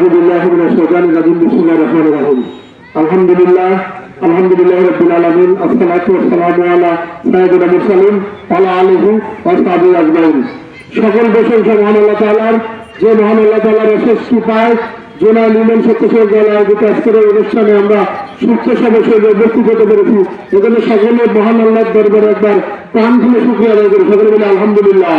أعوذ بالله من الشيطان الرجيم بسم الله الرحمن الرحيم الحمد لله الحمد لله رب العالمين الصلاة والسلام على سيدنا المرسلين وعلى آله وصحبه أجمعين সকল প্রশংসা মহান আল্লাহ তাআলার যে মহান আল্লাহ তাআলার অশেষ কৃপায় জোনা লিমন সত্যশীল দল আয়োজিত আজকের এই অনুষ্ঠানে আমরা সুস্থ সদস্য উপস্থিত হতে পেরেছি এজন্য সকলে মহান আল্লাহর দরবারে একবার প্রাণ খুলে শুক্রিয়া আদায় করি সকলে বলে আলহামদুলিল্লাহ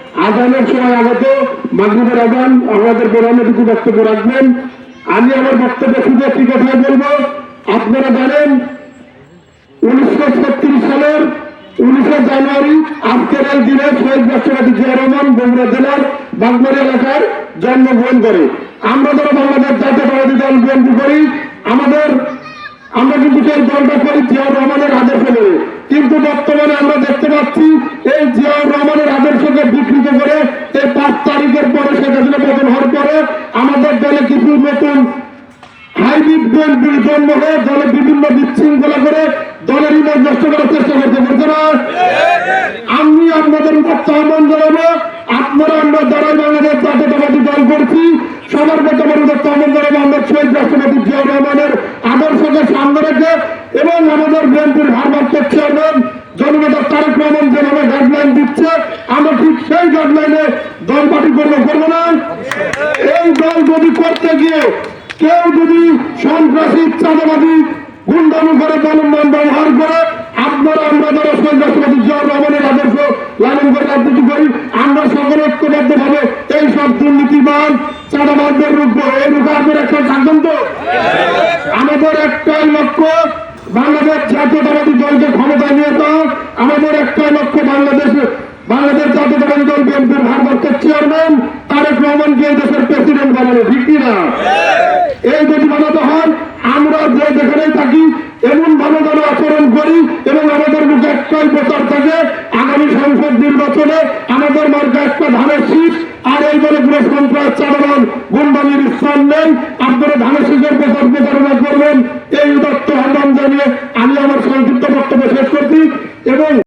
আজানের সময় আগত মাগরীবের আজান আমাদের প্রধান অতিথি বক্তব্য রাখবেন। আমি আমার বক্তব্য শুধু একটি কথাই বলব। আপনারা জানেন, উনিশশো ছত্রিশ সালের উনিশে জানুয়ারি আজকের এই দিনে শহীদ রাষ্ট্রপতি জিয়া রহমান বগুড়া জেলার বাগমারি এলাকার জন্মগ্রহণ করে। আমরা যারা বাংলাদেশ জাতীয় জাতীয়তাবাদী দল বিএনপি করি, আমাদের, আমরা কিন্তু সেই দলটা করি জিয়াউর রহমানের আদর্শ নিয়ে কিন্তু বর্তমানে আমরা দেখতে পাচ্ছি, এই জিয়াউর রহমানের আদর্শকে বিকৃত করে এই পাঁচ তারিখের পরে শেখ হাসিনা পতন হওয়ার পরে আমাদের দলে কিছু নতুন হাইব্রিড বিএনপির জন্ম দলে বিভিন্ন বিশৃঙ্খলা করে দলের ইমেজ নষ্ট করার চেষ্টা করতে পারছে না? আমি আপনাদের উপর আহ্বান জানাব আপনারা আমরা যারাই বাংলাদেশ জাতীয়তাবাদী দল করছি, সবার মধ্যে আমার আহ্বান জানাব আমরা শহীদ রাষ্ট্রপতি জিয়া রহমানের আদর্শকে সামনে রেখে এবং আমাদের বিএনপির ভারপ্রাপ্ত চেয়ারম্যান জননেতা তারেক রহমান যেভাবে গাইডলাইন দিচ্ছে আমরা ঠিক সেই গাইডলাইনে পার্টি করব না? এই দল যদি করতে গিয়ে কেউ যদি সন্ত্রাসী চাঁদাবাদী গুন্ডামি করে দলমান ব্যবহার করে, আপনারা আমরা যারা রহমানের আদর্শ লালন করে রাজনীতি করি, আমরা সকলে ঐক্যবদ্ধ ভাবে এই সব দুর্নীতিবান চাঁদাবাদদের রূপ এই একটা আমাদের একটাই লক্ষ্য, বাংলাদেশ জাতীয়তাবাদী দলকে ক্ষমতায় নিয়ে যাওয়া আমাদের একটাই লক্ষ্য বাংলাদেশে বাংলাদেশ জাতীয়তাবাদী দল বিএনপির ভারপ্রাপ্ত চেয়ারম্যান তারেক রহমানকে এই দেশের প্রেসিডেন্ট বানানো ঠিক কিনা এই যদি বানাতে হয় আমরা যে যেখানেই থাকি এমন ভাবে যেন আচরণ করি এবং আমাদের মুখে একটাই প্রচার থাকে আগামী সংসদ নির্বাচনে আমাদের মার্কা একটা ধানের শীষ আর এই দলে পুরো সন্ত্রাস চালান গুন্ডামির স্থান নেই। আপনারা ধানের শীষের প্রচার প্রচারণা করবেন এই উদাত্ত